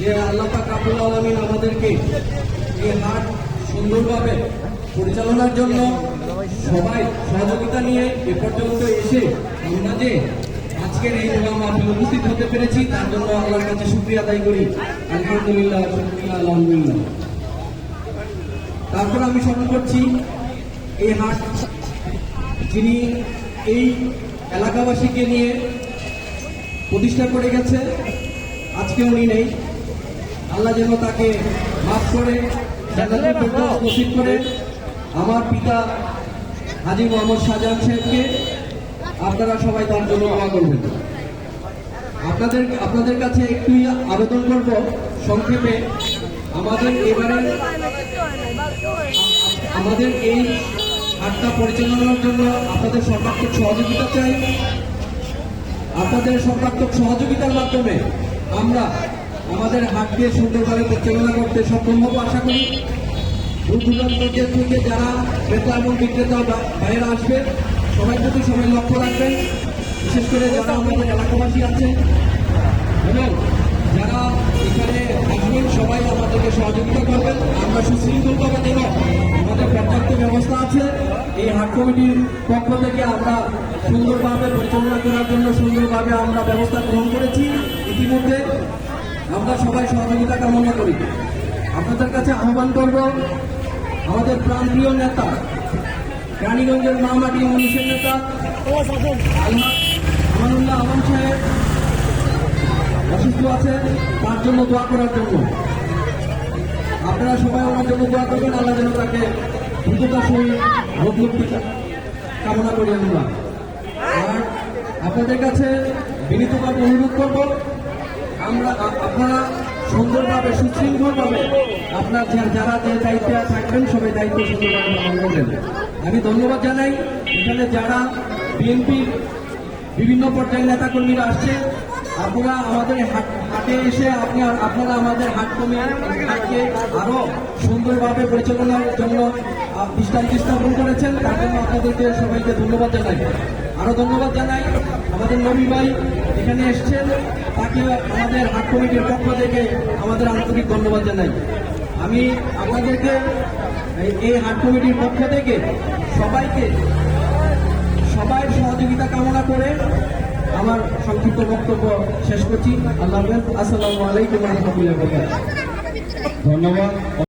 যে আল্লাহ পাক রাব্বুল আলামিন আমাদেরকে এই হাট সুন্দরভাবে পরিচালনার জন্য সবাই সহযোগিতা নিয়ে এ পর্যন্ত এসে আমরা যে আজকের এই দোয়া মাহফিল উপস্থিত হতে পেরেছি, তার জন্য আল্লাহর কাছে শুকরিয়া আদায় করি। আলহামদুলিল্লাহ আলহামদুলিল্লাহ। তারপর আমি স্মরণ করছি এই হাট যিনি এই এলাকাবাসীকে নিয়ে প্রতিষ্ঠা করে গেছে আজকে উনি নেই। আল্লাহ যেন তাকে মাফ করে নসিব করে। আমার পিতা হাজি মোহাম্মদ শাহজাহান সাহেবকে আপনারা সবাই তার জন্য দোয়া করবেন। আপনাদের আপনাদের কাছে একটু আবেদন করব। সংক্ষেপে আমাদের এবারে আমাদের এই হাটটা পরিচালনার জন্য আপনাদের সর্বাত্মক সহযোগিতা চাই। আপনাদের সর্বাত্মক সহযোগিতার মাধ্যমে আমরা আমাদের হাটকে সুন্দরভাবে পরিচালনা করতে সক্ষম হব, আশা করি। দূর থেকে যারা ক্রেতা এবং বিক্রেতা বাইরে আসবে, সবাই প্রতি সবাই লক্ষ্য রাখবেন। বিশেষ করে যারা আমাদের এলাকাবাসী আছে এই কমিটির পক্ষ থেকে আমরা সুন্দরভাবে পরিচালনা করার জন্য সুন্দরভাবে আমরা ব্যবস্থা গ্রহণ করেছি। ইতিমধ্যে আমরা সবাই সহযোগিতা কামনা করি। আপনাদের কাছে আহ্বান করব, আমাদের প্রাণপ্রিয় নেতা, রানীগঞ্জের মামাটি মনীষের নেতা আমানুল্লাহ আলম সাহেব অসুস্থ আছে, তার জন্য দোয়া করার জন্য। আপনারা সবাই ওনার জন্য দোয়া করবেন, আল্লাহ যেন তাকে দ্রুততার রোগ কামনা করি আমরা। আর আপনাদের কাছে বিনীতভাবে অনুরোধ করব, আমরা আপনারা সুন্দরভাবে, সুশৃঙ্খলভাবে আপনার যারা যে দায়িত্বে থাকবেন, সবাই দায়িত্ব সুন্দরভাবে আমি ধন্যবাদ জানাই। এখানে যারা বিএনপির বিভিন্ন পর্যায়ের নেতাকর্মীরা আসছে আপনারা আমাদের হাট- এসে আপনি আপনারা আমাদের হাট কমে হাটকে আরও সুন্দরভাবে পরিচালনার জন্য দৃষ্টান্ত স্থাপন করেছেন। তার জন্য আপনাদেরকে সবাইকে ধন্যবাদ জানাই। আরও ধন্যবাদ জানাই। আমাদের নবী ভাই এখানে এসছেন। তাকে আমাদের হাট কমিটির পক্ষ থেকে আমাদের আন্তরিক ধন্যবাদ জানাই। আমি আপনাদেরকে এই হাট কমিটির পক্ষ থেকে সবাইকে সবাই সহযোগিতা কামনা করে আমার সংক্ষিপ্ত বক্তব্য শেষ করছি। আল্লাহ। আসসালামু আলাইকুম রহমতুল্লাহ ধন্যবাদ।